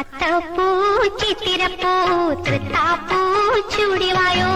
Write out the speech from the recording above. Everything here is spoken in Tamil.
அத்தப்பூ சித்திரப்பூ திருத்தாப்பூ சூடிவாயோ